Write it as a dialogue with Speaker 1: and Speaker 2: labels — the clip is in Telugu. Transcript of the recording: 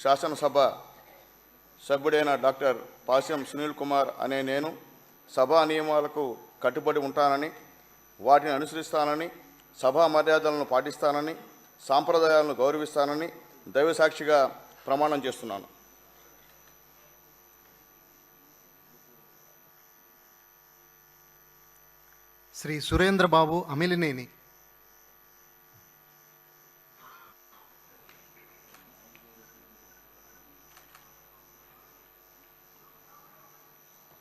Speaker 1: శాసనసభ సభ్యుడైన డాక్టర్ పాశ్యం సునీల్ కుమార్ అనే నేను సభా నియమాలకు కట్టుబడి ఉంటానని వాటిని అనుసరిస్తానని సభా మర్యాదలను పాటిస్తానని సాంప్రదాయాలను గౌరవిస్తానని దైవసాక్షిగా ప్రమాణం చేస్తున్నాను.
Speaker 2: శ్రీ సురేంద్ర బాబు అమిలినేని.